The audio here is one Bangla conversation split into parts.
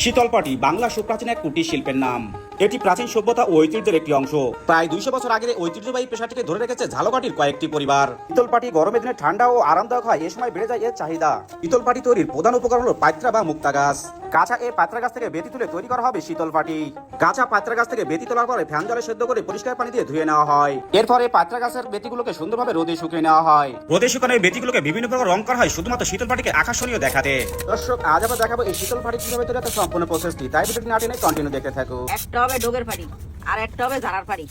শীতলপাটি বাংলা সুপ্রাচীন এক কুটির শিল্পের নাম। এটি প্রাচীন সভ্যতা ও ঐতিহ্যের একটি অংশ। প্রায় দুইশো বছর আগে ঐতিহ্যবাহী পেশাটিকে ধরে রেখেছে ঝালকাটির কয়েকটি পরিবার। ইতলপাটি গরমের দিনে ঠান্ডা ও আরামদায়ক হয়, এ সময় বেড়ে যায় এর চাহিদা। ইতলপাটি তৈরির প্রধান উপকরণ হল পাইত্রা বা মুক্তা গাছ। কাঁচা এই পাত্রা গাছ থেকে বেতি তুলে তৈরি করা হবে শীতলপাটি কাঁচা পাত্রা গাছ থেকে বেতি তোলার পরে ফ্যান জলে সেদ্ধ করে পরিষ্কার পানি দিয়ে ধুয়ে নেওয়া হয়। এরপরে পাত্রা গাছের বেতিগুলোকে সুন্দরভাবে রোদে শুকিয়ে নেওয়া হয়। রোদে শুকানো এই বেতিগুলোকে বিভিন্ন প্রকার রং করা হয় শুধুমাত্র শীতলপাটিকে আকর্ষণীয় দেখাতে। দর্শক আজ আমরা দেখাবো এই শীতলপাটি কীভাবে তৈরি একটা সম্পূর্ণ প্রসেসটি তাই ভিডিওটি না টেনে কন্টিনিউ দেখতে থাকো। একটা হবে ডোগের পাড়ি আর একটা হবে ঝাড়ার পাড়ি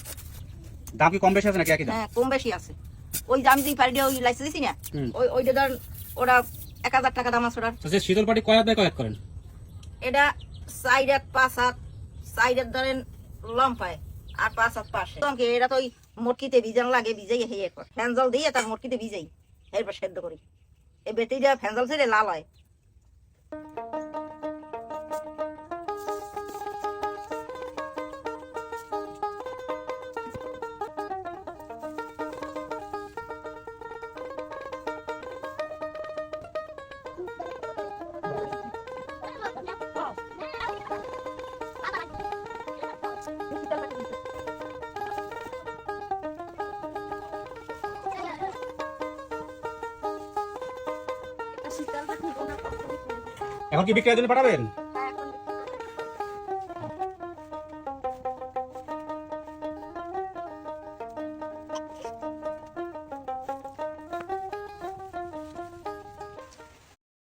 দাম কি কম বেশি আছে নাকি একই দাম? হ্যাঁ কম বেশি আছে। ওই দাম আমি যে পাড়িটা ওই লাইসে দিছি না ওই ওইটা ধর ওরা এক হাজার টাকা দাম আছে ওটার। তো শীতল পাটি কয় হাত কয়েক করেন? এটা সাইড পাঁচ হাত সাইড হাত ধরেন লম্পায় আর পাঁচ হাত পাশে। এটা তো ওই মটকিতে ভিজান লাগে, ভিজাই হেয়ে কর ফ্যান জল দিয়ে তার মটকিতে ভিজাই, এরপর সেদ্ধ করি। এই বেটিটা ফ্যান জল ছেড়ে লাল হয়। এখন কি বিক্রয়ের জন্য পাঠাবেন?